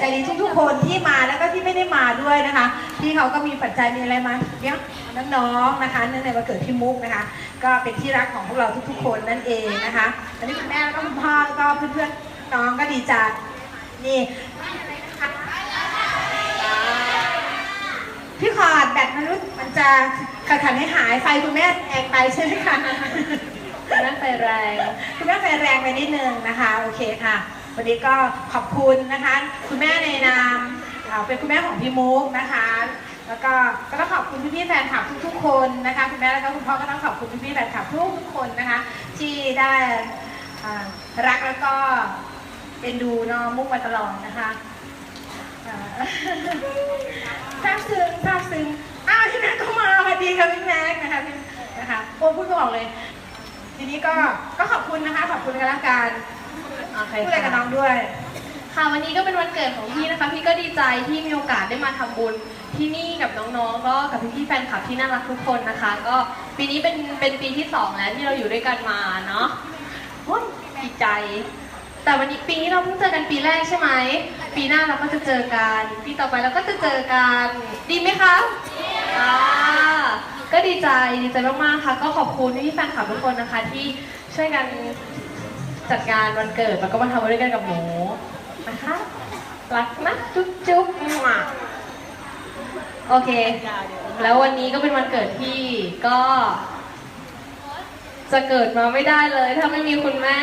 ใจดีทุกๆ คนที่มาแล้วก็ที่ไม่ได้มาด้วยนะคะพี่เขาก็มีปัจจัยมีอะไรมาเลี้ยงน้องๆนะคะเนื่องในวันเกิดพี่มุกนะคะ ก็เป็นที่รักของพวกเราทุกๆ คนนั่นเองนะคะอันนี้คุณแม่แล้วก็คุณพ่อแล้วก็เพื่อนๆน้องก็ดีใจนี่พี่ขอดแบตมันรู้มันจะขัดขันให้หายไฟคุณแม่แรงไปใช่ไหมคะคุณแม่ไฟแรงคุณแม่ไฟแรงไปนิดนึงนะคะ โอเคค่ะ วันนี้ก็ขอบคุณนะคะ คุณแม่ในนามเป็นคุณแม่ของพี่มุกนะคะ แล้วก็ก็ต้องขอบคุณพี่ๆแฟนคลับทุกๆคนนะคะคุณแม่แล้วก็คุณพ่อก็ต้องขอบคุณพี่ๆแฟนคลับทุกๆคนนะคะ ที่ได้รักแล้วก็เป็นดูน้องมุกมาตลอดนะคะอ่าบซึ้งซาบซึ้งอ้าวพี่แม็กก็มาสวัสดีค่ะพี่แม็กนะคะพี่นะคะโอ้พูดไม่ออกเลย ทีนี้ก็ก็ขอบคุณนะคะ ขอบคุณกันละกัน พูดอะไรกับน้องด้วย ค่ะวันนี้ก็เป็นวันเกิดของพี่นะคะ พี่ก็ดีใจที่มีโอกาสได้มาทำบุญที่นี่กับน้องๆ ก็กับพี่ๆแฟนคลับที่น่ารักทุกคนนะคะ ก็ปีนี้เป็นเป็นปีที่สองแล้วที่เราอยู่ด้วยกันมาเนาะโอ้ยดีใจ แต่วันนี้ปีนี้เราเพิ่งเจอกันปีแรกใช่ไหม ปีหน้าเราก็จะเจอกัน ปีต่อไปเราก็จะเจอกัน ดีไหมคะอ่าก็ดีใจดีใจมากๆค่ะ ก็ขอบคุณพี่แฟนคลับทุกคนนะคะ ที่ช่วยกัน จัดการวันเกิดแล้วก็มาทำด้วยกันกับหนูนะคะ รักนะจุ๊บจุ๊บมั่วโอเค แล้ววันนี้ก็เป็นวันเกิดพี่ก็ จะเกิดมาไม่ได้เลย ถ้าไม่มีคุณแม่